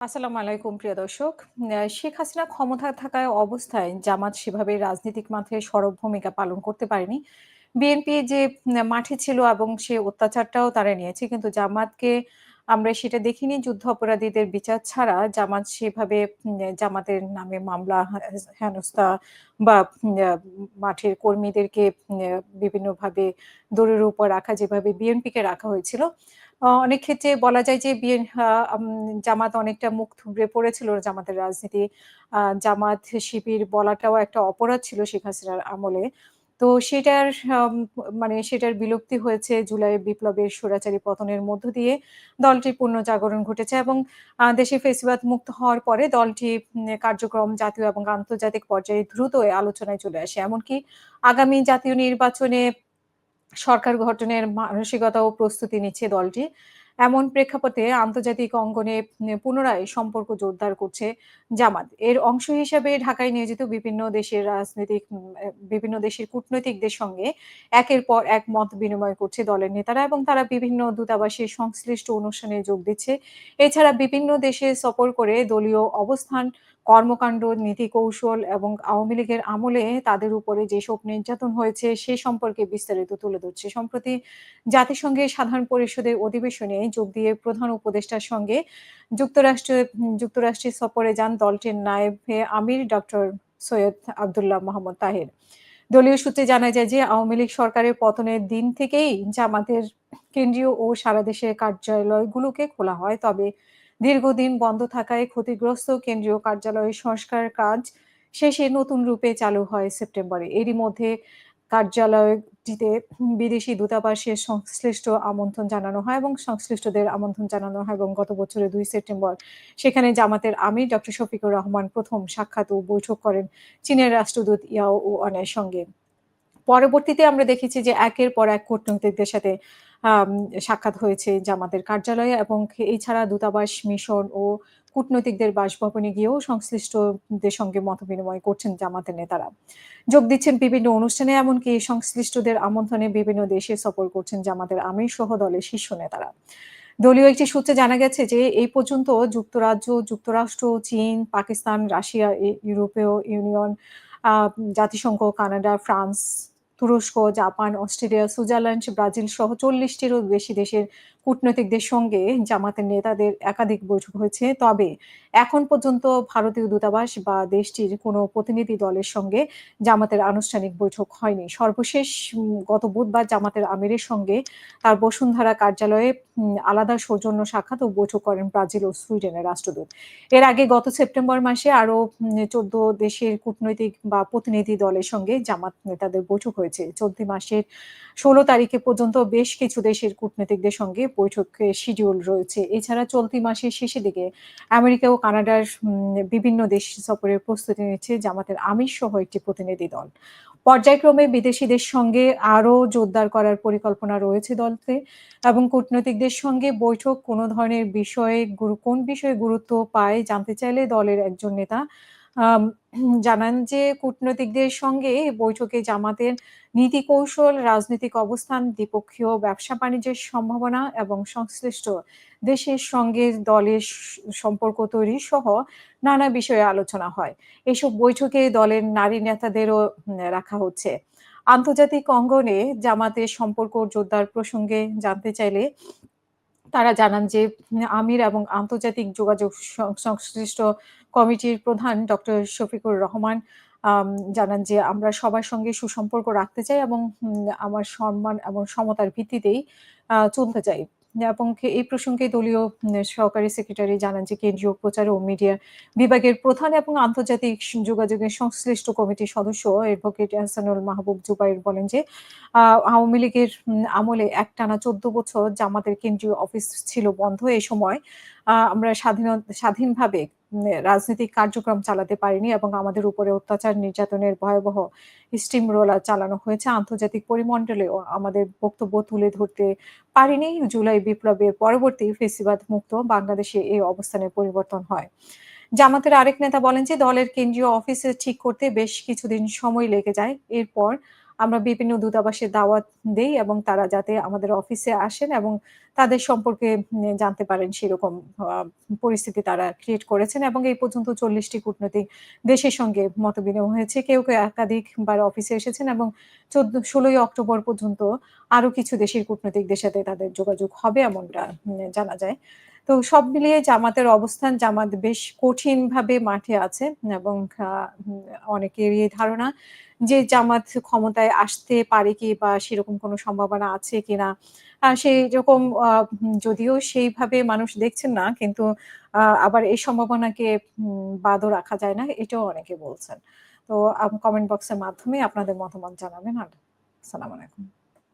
আসসালামু আলাইকুম, প্রিয় দর্শক। শেখ হাসিনা ক্ষমতায় থাকায় অবস্থায় জামাত সেভাবে রাজনৈতিক মাঠে সরব ভূমিকা পালন করতে পারেনি। বিএনপি যে মাঠে ছিল এবং সে অত্যাচারটাও তারা নিয়েছে। কিন্তু জামাতকে আমরা সেটা দেখিনি যুদ্ধাপরাধীদের বিচার ছাড়া জামাত সেভাবে জামাতের নামে মামলা, হেনস্থা বা মাঠের কর্মীদেরকে বিভিন্নভাবে দড়ির উপর রাখা, যেভাবে বিএনপিকে রাখা হয়েছিল। অনেক ক্ষেত্রে বলা যায় যে বিএন জামাত অনেকটা মুখ থুবড়ে পড়েছিল জামাতের রাজনীতি। জামাত শিবির বলাটাও একটা অপরাধ ছিল শেখ হাসিনার আমলে। তো সেটার মানে সেটার বিলুপ্তি হয়েছে জুলাই বিপ্লবের স্বৈরাচারী পতনের মধ্য দিয়ে দলটির পুনর্জাগরণ ঘটেছে এবং দেশে ফেসিবাদ মুক্ত হওয়ার পরে দলটি কার্যক্রম জাতীয় এবং আন্তর্জাতিক পর্যায়ে দ্রুতই আলোচনায় চলে আসে। এমনকি আগামী জাতীয় নির্বাচনে সরকার গঠনের মানসিকতা ও প্রস্তুতি নিচ্ছে দলটি। এমন প্রেক্ষাপটে আন্তর্জাতিক অঙ্গনে পুনরায় সম্পর্ক জোরদার করছে জামাত। এর অংশ হিসেবে ঢাকায় নিয়োজিত বিভিন্ন দেশের রাজনৈতিক বিভিন্ন দেশের কূটনৈতিকদের সঙ্গে একের পর এক মত বিনিময় করছে দলের নেতারা এবং তারা বিভিন্ন দূতাবাসের সংশ্লিষ্ট অনুষ্ঠানে যোগ দিচ্ছে। এছাড়া বিভিন্ন দেশে সফর করে দলীয় অবস্থান, কর্মকাণ্ড, নীতি কৌশল এবং আওয়ামী লীগের আমলে তাদের উপরে যেসব নির্যাতন হয়েছে সে সম্পর্কে বিস্তারিত তুলে ধরছে। সম্প্রতি জাতিসংঘের সাধারণ পরিষদের অধিবেশনে যোগ দিয়ে প্রধান উপদেষ্টার সঙ্গে যুক্তরাষ্ট্রে উম যুক্তরাষ্ট্রে সফরে যান দলটির নায়েবে আমির ডক্টর সৈয়দ আব্দুল্লাহ মোহাম্মদ তাহের। দলীয় সূত্রে জানা যায় যে আওয়ামী লীগ সরকারের পতনের দিন থেকেই জামাতের কেন্দ্রীয় ও সারা দেশের কার্যালয়গুলোকে খোলা হয়। তবে দীর্ঘদিন বন্ধ থাকায় ক্ষতিগ্রস্ত কেন্দ্রীয় কার্যালয়ের সংস্কার কাজ শেষে নতুন রূপে চালু হয় সেপ্টেম্বরে। এরই মধ্যে কার্যালয়টিতে বিদেশি দূতাবাসের সংশ্লিষ্ট আমন্ত্রণ জানানো হয় এবং সংশ্লিষ্টদের আমন্ত্রণ জানানো হয় এবং গত বছরের দুই সেপ্টেম্বর সেখানে জামাতের আমির ডক্টর শফিকুর রহমান প্রথম সাক্ষাৎ ও বৈঠক করেন চীনের রাষ্ট্রদূত ইয়াও ওয়ানের সঙ্গে। পরবর্তীতে আমরা দেখেছি যে একের পর এক কূটনীতিকদের সাথে সাক্ষাৎ হয়েছে জামাতের কার্যালয়ে এবং এছাড়া দূতাবাস, মিশন ও কূটনৈতিকদের বাসভবনে গিয়েও সংশ্লিষ্টদের সঙ্গে মতবিনিময় করছেন জামাতের নেতারা। যোগ দিচ্ছেন বিভিন্ন অনুষ্ঠানে এমনকি সংশ্লিষ্টদের আমন্ত্রণে বিভিন্ন দেশে সফর করছেন জামাতের আমির সহ দলের শীর্ষ নেতারা। দলীয় একটি সূত্রে জানা গেছে যে এই পর্যন্ত যুক্তরাজ্য, যুক্তরাষ্ট্র, চীন, পাকিস্তান, রাশিয়া, ইউরোপীয় ইউনিয়ন, জাতিসংঘ, কানাডা, ফ্রান্স, তুরস্ক, জাপান, অস্ট্রেলিয়া, সুইজারল্যান্ড, ব্রাজিল সহ চল্লিশটিরও বেশি দেশের কূটনৈতিকদের সঙ্গে জামাতের নেতাদের একাধিক বৈঠক হয়েছে। তবে এখন পর্যন্ত ভারতীয় দূতাবাস বা দেশটির কোনো প্রতিনিধি দলের সঙ্গে জামাতের আনুষ্ঠানিক বৈঠক হয়নি। সর্বশেষ গত বুধবার জামাতের আমিরের সঙ্গে তার বসুন্ধরা কার্যালয়ে আলাদা সৌজন্য সাক্ষাৎ ও বৈঠক করেন ব্রাজিল ও সুইডেনের রাষ্ট্রদূত। এর আগে গত সেপ্টেম্বর মাসে আরও চোদ্দ দেশের কূটনৈতিক বা প্রতিনিধি দলের সঙ্গে জামাত নেতাদের বৈঠক হয়েছে। চলতি মাসের ১৬ তারিখে পর্যন্ত বেশ কিছু দেশের কূটনীতিকদের সঙ্গে বৈঠকের শিডিউল রয়েছে। এছাড়া চলতি মাসের শেষের দিকে আমেরিকা ও কানাডার বিভিন্ন দেশ সফরের প্রস্তুতি নিচ্ছে জামাতের আমির সহ একটি প্রতিনিধি দল। পর্যায়ক্রমে বিদেশিদের সঙ্গে আরও জোরদার করার পরিকল্পনা রয়েছে দলটির এবং কূটনৈতিকদের সঙ্গে বৈঠক কোনো ধরনের বিষয়ে কোন বিষয়ে গুরুত্ব পায় জানতে চাইলে দলের একজন নেতা জানান যে কূটনৈতিকদের সঙ্গে বৈঠকে জামাতের নীতি কৌশল, রাজনৈতিক অবস্থান, দ্বিপক্ষীয় ব্যবসা-বাণিজ্যের সম্ভাবনা এবং সংশ্লিষ্ট দেশের সঙ্গে দলের সম্পর্ক তৈরি সহ নানা বিষয়ে আলোচনা হয়। এসব বৈঠকে দলের নারী নেতাদেরও রাখা হচ্ছে। আন্তর্জাতিক অঙ্গনে জামাতের সম্পর্ক জোরদার প্রসঙ্গে জানতে চাইলে তারা জানান যে আমির এবং আন্তর্জাতিক যোগাযোগ সংশ্লিষ্ট কমিটির প্রধান ডক্টর শফিকুর রহমান জানান যে, "আমরা সবার সঙ্গে সুসম্পর্ক রাখতে চাই এবং আমার সম্মান এবং সমতার ভিত্তিতেই চলতে চাই।" এবং এই প্রসঙ্গে দলীয় সহকারী সেক্রেটারি জানান যে, কেন্দ্রীয় প্রচার ও মিডিয়া বিভাগের প্রধান এবং আন্তর্জাতিক যোগাযোগের সংশ্লিষ্ট কমিটির সদস্য অ্যাডভোকেট এহসানুল মাহবুব জুবাইর বলেন যে, আওয়ামী লীগের আমলে একটানা ১৪ বছর জামাতের কেন্দ্রীয় অফিস ছিল বন্ধ। এ সময় আমরা স্বাধীন স্বাধীনভাবে রাজনৈতিক কার্যক্রম চালাতে পারিনি এবং আমাদের উপরে অত্যাচার, নির্যাতনের ভয়াবহ স্টিম রোলার চালানো হয়েছে। আন্তর্জাতিক পরিমণ্ডলেও আমাদের বক্তব্য তুলে ধরতে পারিনি। জুলাই বিপ্লবের পরবর্তী ফেসিবাদ মুক্ত বাংলাদেশে এই অবস্থানের পরিবর্তন হয়। জামাতের আরেক নেতা বলেন যে, দলের কেন্দ্রীয় অফিসে ঠিক করতে বেশ কিছুদিন সময় লেগে যায়। এরপর আমরা বিভিন্ন দূতাবাসে দাওয়াত দেই এবং তারা যাতে আমাদের অফিসে আসেন এবং তাদের সম্পর্কে জানতে পারেন সেরকম পরিস্থিতি তারা ক্রিয়েট করেছেন এবং এই পর্যন্ত ৪০ টি কূটনৈতিক দেশের সঙ্গে মতবিনিময় হয়েছে। কেউ, কেউ একাধিকবার অফিসে এসেছেন এবং ১৪ ১৬ই অক্টোবর পর্যন্ত আরও কিছু দেশের কূটনৈতিকদের সাথে তাদের যোগাযোগ হবে এমনটা জানা যায়। তো সব মিলিয়ে জামাতের অবস্থান জামাত বেশ কঠিনভাবে মাঠে আছে এবং অনেকেরই ধারণা যে জামাত ক্ষমতায় আসতে পারে কি বা সেরকম কোনো সম্ভাবনা আছে কিনা। সেই রকম যদিও সেইভাবে মানুষ দেখছেন না, কিন্তু আবার এই সম্ভাবনাকে বাদও রাখা যায় না। এটাও অনেকে বলছেন। তো কমেন্ট বক্সের মাধ্যমে আপনাদের মতামত জানাবেন। আর সালাম আলাইকুম।